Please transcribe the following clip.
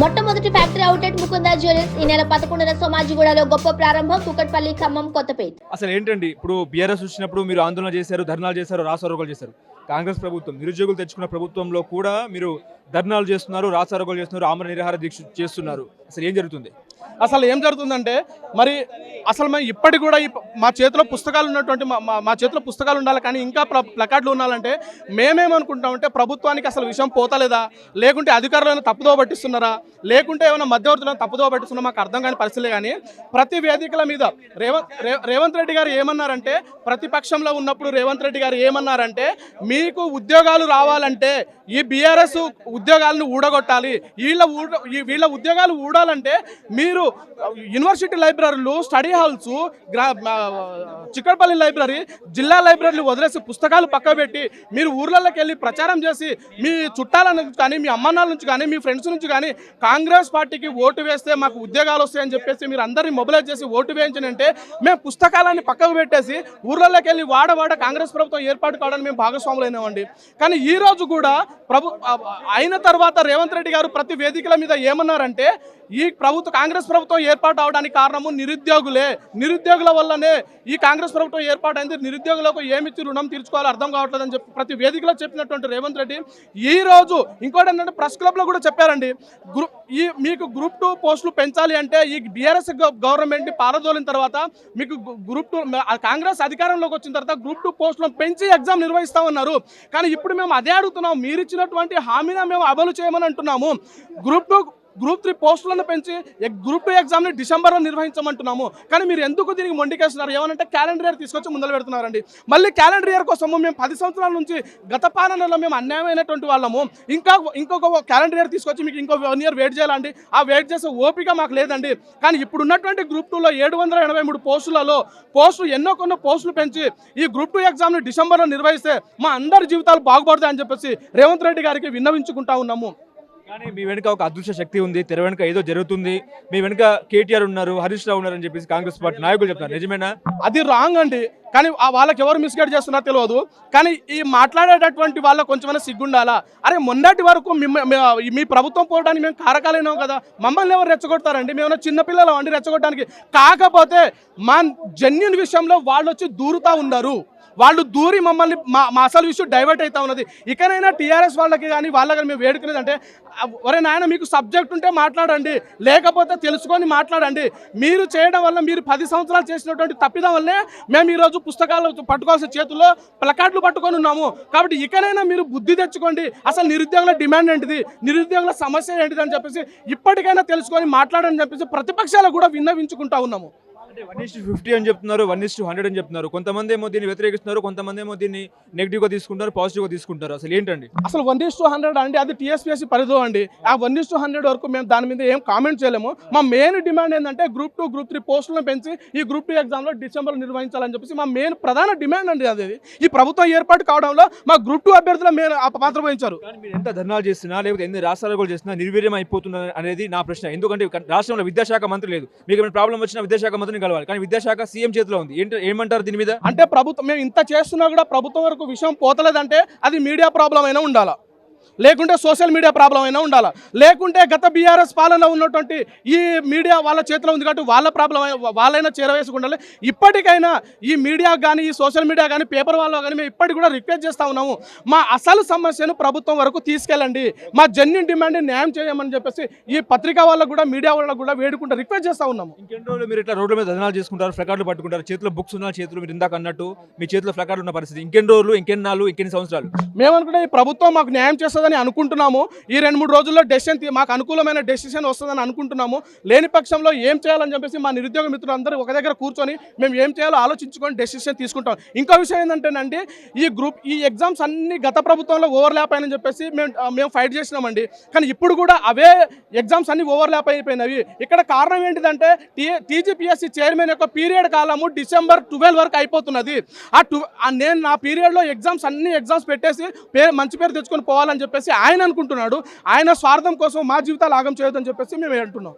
మొట్టమొదటి factory outlet Mukunda jewellers ఈ నెల పదకొండున సోమాజిగూడలో గొప్ప ప్రారంభం కుకట్పల్లి ఖమ్మం కొత్తపేట. అసలు ఏంటండి ఇప్పుడు బీఆర్ఎస్ వచ్చినప్పుడు మీరు ఆందోళన చేశారు ధర్నాలు చేశారు రాసారోగాలు చేశారు. కాంగ్రెస్ ప్రభుత్వం నిరుద్యోగులు తెచ్చుకున్న ప్రభుత్వంలో కూడా మీరు ధర్నాలు చేస్తున్నారు రాసారోగాలు చేస్తున్నారు ఆమర నిరాహార దీక్ష చేస్తున్నారు. అసలు ఏం జరుగుతుంది? అసలు ఏం జరుగుతుందంటే మరి అసలు మేము ఇప్పటికి కూడా మా చేతిలో పుస్తకాలు ఉన్నటువంటి మా- మా- చేతిలో పుస్తకాలు ఉండాలి కానీ ఇంకా ప్ర ప్లకార్డులు ఉండాలంటే మేమేమనుకుంటామంటే ప్రభుత్వానికి అసలు విషయం పోతలేదా? లేకుంటే అధికారులను తప్పుదో పట్టిస్తున్నారా? లేకుంటే ఏమైనా మధ్యవర్తులను తప్పుదో పట్టిస్తున్నా మాకు అర్థం కాని పరిస్థితులే కానీ ప్రతి వేదికల మీద రేవంత్ రేవంత్ రెడ్డి గారు ఏమన్నారంటే ప్రతిపక్షంలో ఉన్నప్పుడు రేవంత్ రెడ్డి గారు ఏమన్నారంటే మీకు ఉద్యోగాలు రావాలంటే ఈ బీఆర్ఎస్ ఉద్యోగాలను ఊడగొట్టాలి. వీళ్ళ ఊడ వీళ్ళ ఉద్యోగాలు ఊడాలంటే మీరు యూనివర్సిటీ లైబ్రరీలు స్టడీ హాల్స్ గ్రా చిక్కడపల్లి లైబ్రరీ జిల్లా లైబ్రరీలు వదిలేసి పుస్తకాలు పక్క పెట్టి మీరు ఊర్లలోకి వెళ్ళి ప్రచారం చేసి మీ చుట్టాల నుంచి కానీ మీ అమ్మానాల నుంచి కానీ మీ ఫ్రెండ్స్ నుంచి కానీ కాంగ్రెస్ పార్టీకి ఓటు వేస్తే మాకు ఉద్యోగాలు వస్తాయని చెప్పేసి మీరు అందరినీ మొబిలైజ్ చేసి ఓటు వేయించనంటే మేము పుస్తకాలన్నీ పక్కకు పెట్టేసి ఊర్లలోకి వెళ్ళి వాడవాడ కాంగ్రెస్ ప్రభుత్వం ఏర్పాటు కావడానికి మేము భాగస్వాములైనామండి. కానీ ఈరోజు కూడా ప్రభు అయిన తర్వాత రేవంత్ రెడ్డి గారు ప్రతి వేదికల మీద ఏమన్నారంటే ఈ ప్రభుత్వ కాంగ్రెస్ ప్రభుత్వం ఏర్పాటు అవడానికి కారణము నిరుద్యోగులే. నిరుద్యోగుల వల్లనే ఈ కాంగ్రెస్ ప్రభుత్వం ఏర్పాటైంది. నిరుద్యోగులకు ఏమిచ్చి రుణం తీర్చుకోవాలో అర్థం కావట్లేదని చెప్పి ప్రతి వేదికలో చెప్పినటువంటి రేవంత్ రెడ్డి ఈ రోజు ఇంకోటి ఏంటంటే ప్రెస్ క్లబ్లో కూడా చెప్పారండి. గ్రూప్ ఈ మీకు గ్రూప్ టూ పోస్టులు పెంచాలి అంటే ఈ బీఆర్ఎస్ గవర్నమెంట్ని పారదోలిన తర్వాత మీకు గ్రూప్ టూ కాంగ్రెస్ అధికారంలోకి వచ్చిన తర్వాత గ్రూప్ టూ పోస్టులను పెంచి ఎగ్జామ్ నిర్వహిస్తామన్నారు కానీ ఇప్పుడు మేము అదే అడుగుతున్నాం. మీరు ఇచ్చినటువంటి హామీని మేము అమలు చేయమని అంటున్నాము. గ్రూప్ టూ గ్రూప్ త్రీ పోస్టులను పెంచి గ్రూప్ టూ ఎగ్జామ్ని డిసెంబర్లో నిర్వహించమంటున్నాము. కానీ మీరు ఎందుకు దీనికి మొండికేస్తున్నారు? ఏమనంటే క్యాలెండర్ ఇయర్ తీసుకొచ్చి ముందలు పెడుతున్నారండి. మళ్ళీ క్యాలెండర్ ఇయర్ కోసము మేము పది సంవత్సరాల నుంచి గత పాలనలో మేము అన్యాయమైనటువంటి వాళ్ళము. ఇంకా ఇంకొక క్యాలెండర్ ఇయర్ తీసుకొచ్చి మీకు ఇంకో వన్ ఇయర్ వెయిట్ చేయాలండి ఆ వెయిట్ చేసే ఓపిక మాకు లేదండి. కానీ ఇప్పుడు ఉన్నటువంటి గ్రూప్ టూలో ఏడు వందల ఎనభై మూడు పోస్టులలో పోస్టులు ఎన్నో కొన్ని పోస్టులు పెంచి ఈ గ్రూప్ టూ ఎగ్జామ్ని డిసెంబర్లో నిర్వహిస్తే మా అందరి జీవితాలు బాగుపడతాయని అని చెప్పేసి రేవంత్ రెడ్డి గారికి విన్నవించుకుంటా ఉన్నాము. కానీ మీ వెనుక ఒక అదృశ్య శక్తి ఉంది తెర వెనుక ఏదో జరుగుతుంది. మీ వెనుక కేటీఆర్ ఉన్నారు హరీష్ రావు ఉన్నారు అని చెప్పేసి కాంగ్రెస్ పార్టీ నాయకులు చెప్తారు నిజమేనా? అది రాంగ్ అండి. కానీ ఆ వాళ్ళకి ఎవరు మిస్గైడ్ చేస్తున్నారో తెలియదు. కానీ ఈ మాట్లాడేటటువంటి వాళ్ళ కొంచెమైనా సిగ్గుండాలా? అరే మొన్నటి వరకు మీ- ప్రభుత్వం పోవడానికి మేము కారకాలేనాం కదా. మమ్మల్ని ఎవరు రెచ్చగొడతారండి? మేము చిన్నపిల్లలు అండి రెచ్చగొట్టడానికి? కాకపోతే మా జెన్యున్ విషయంలో వాళ్ళు వచ్చి దూరుతా ఉన్నారు. వాళ్ళు దూరి మమ్మల్ని మా మా అసలు విషయం డైవర్ట్ అవుతా ఉన్నది. ఇకనైనా టీఆర్ఎస్ వాళ్ళకి కానీ వాళ్ళకి కానీ మేము వేడుకునేదంటే ఒరే నాయన మీకు సబ్జెక్ట్ ఉంటే మాట్లాడండి. లేకపోతే తెలుసుకొని మాట్లాడండి. మీరు చేయడం వల్ల మీరు పది సంవత్సరాలు చేసినటువంటి తప్పిదం వల్లే మేము ఈరోజు పుస్తకాలు పట్టుకోవాల్సిన చేతుల్లో ప్లకార్డులు పట్టుకొని ఉన్నాము. కాబట్టి ఇకనైనా మీరు బుద్ధి తెచ్చుకోండి. అసలు నిరుద్యోగుల డిమాండ్ ఏంటిది? నిరుద్యోగుల సమస్య ఏంటిది అని చెప్పేసి ఇప్పటికైనా తెలుసుకొని మాట్లాడని చెప్పేసి ప్రతిపక్షాలు కూడా విన్నవించుకుంటా ఉన్నాము. వన్ ఇస్ ఫిఫ్టీ అని చెప్తున్నారు వన్ ఇస్ హండ్రెడ్ అని చెప్తున్నారు. కొంతమంది ఏమో దీన్ని వ్యతిరేకిస్తున్నారు కొంతమంది ఏమో దీన్ని నెగిటివ్గా తీసుకుంటారు పాజిటివ్గా తీసుకుంటారు అసలు ఏంటండి? అసలు వన్ ఇస్ టూ హండ్రెడ్ అండి అది టీఎస్పీఎస్సీ పరిధి అండి. ఆ వన్ ఇస్ టూ హండ్రెడ్ వరకు మేము దాని మీద ఏం కామెంట్ చేయలేము. మా మెయిన్ డిమాండ్ ఏంటంటే గ్రూప్ టూ గ్రూప్ త్రీ పోస్టులను పెంచి ఈ గ్రూప్ టూ ఎగ్జామ్లో డిసెంబర్లో నిర్వహించాలని చెప్పేసి మా మెయిన్ ప్రధాన డిమాండ్ అండి అది. ఈ ప్రభుత్వం ఏర్పాటు కావడంలో మా గ్రూప్ టూ అభ్యర్థులు ఆ పాత్ర వహించారు. ఎంత ధర్నాలు చేసినా లేకపోతే ఎన్ని రాష్ట్రాలు చేసినా నిర్వీర్యం అయిపోతున్నారు అనేది నా ప్రశ్న. ఎందుకంటే రాష్ట్రంలో విద్యాశాఖ మంత్రి లేదు. మీకు ఏమైనా ప్రాబ్లం వచ్చినా విద్యాశాఖ మంత్రిని కలవాలి. కానీ విద్యాశాఖ సీఎం చేతిలో ఉంది. ఏంటి ఏమంటారు దీని మీద? అంటే ప్రభుత్వం మేము ఇంత చేస్తున్నా కూడా ప్రభుత్వం వరకు విషయం పోతలేదంటే అది మీడియా ప్రాబ్లం అయినా ఉండాలా? లేకుంటే సోషల్ మీడియా ప్రాబ్లం అయినా ఉండాలా? లేకుంటే గత బీఆర్ఎస్ పాలన ఉన్నటువంటి ఈ మీడియా వాళ్ళ చేతిలో ఉంది కాబట్టి వాళ్ళ ప్రాబ్లం వాళ్ళైనా చేరవేసుకు ఉండాలి ఇప్పటికైనా ఈ మీడియా కానీ ఈ సోషల్ మీడియా కానీ పేపర్ వాళ్ళు కానీ మేము ఇప్పటికి కూడా రిక్వెస్ట్ చేస్తా ఉన్నాము. మా అసలు సమస్యను ప్రభుత్వం వరకు తీసుకెళ్ళండి. మా జెన్యున్ డిమాండ్ న్యాయం చేయమని చెప్పేసి ఈ పత్రికా వాళ్ళకు కూడా మీడియా వాళ్ళకు కూడా వేడుకుంటూ రిక్వెస్ట్ చేస్తా ఉన్నాము. ఇంకెన్ని రోజులు మీరు ఇట్లా రోడ్ల మీద ధర్నాలు చేసుకుంటారు ఫ్లకార్డులు పట్టుకుంటారు చేతిలో బుక్స్ ఉన్న చేతులు మీరు ఇందాక అన్నట్టు మీ చేతిలో ఫ్లకార్డు ఉన్న పరిస్థితి. ఇంకెన్ని రోజులు ఇంకెన్ని నాలుగు ఇంకెన్ని సంవత్సరాలు? మేమనుకుంటే ఈ ప్రభుత్వం మాకు న్యాయం వస్తుందని అనుకుంటున్నాము. ఈ రెండు మూడు రోజుల్లో డెసిషన్ మాకు అనుకూలమైన డెసిషన్ వస్తుందని అనుకుంటున్నాము. లేని పక్షంలో ఏం చేయాలని చెప్పేసి మా నిరుద్యోగ మిత్రులందరూ ఒక దగ్గర కూర్చొని మేము ఏం చేయాలో ఆలోచించుకొని డెసిషన్ తీసుకుంటాం. ఇంకో విషయం ఏంటంటేనండి ఈ గ్రూప్ ఈ ఎగ్జామ్స్ అన్ని గత ప్రభుత్వంలో ఓవర్లాప్ అయినని చెప్పేసి మేము మేము ఫైట్ చేసినామండి. కానీ ఇప్పుడు కూడా అవే ఎగ్జామ్స్ అన్ని ఓవర్లాప్ అయిపోయినవి. ఇక్కడ కారణం ఏంటిదంటే టీ టీజీపీఎస్సీ చైర్మన్ యొక్క పీరియడ్ కాలము డిసెంబర్ ట్వెల్వ్ వరకు అయిపోతున్నది. ఆ నేను నా పీరియడ్లో ఎగ్జామ్స్ అన్ని ఎగ్జామ్స్ పెట్టేసి పేరు మంచి పేరు తెచ్చుకొని పోవాలని చెప్పేసి ఆయన అనుకుంటున్నాడు. ఆయన స్వార్థం కోసం మా జీవితాలు ఆగం చేయొద్దని చెప్పేసి మేము అంటున్నాం.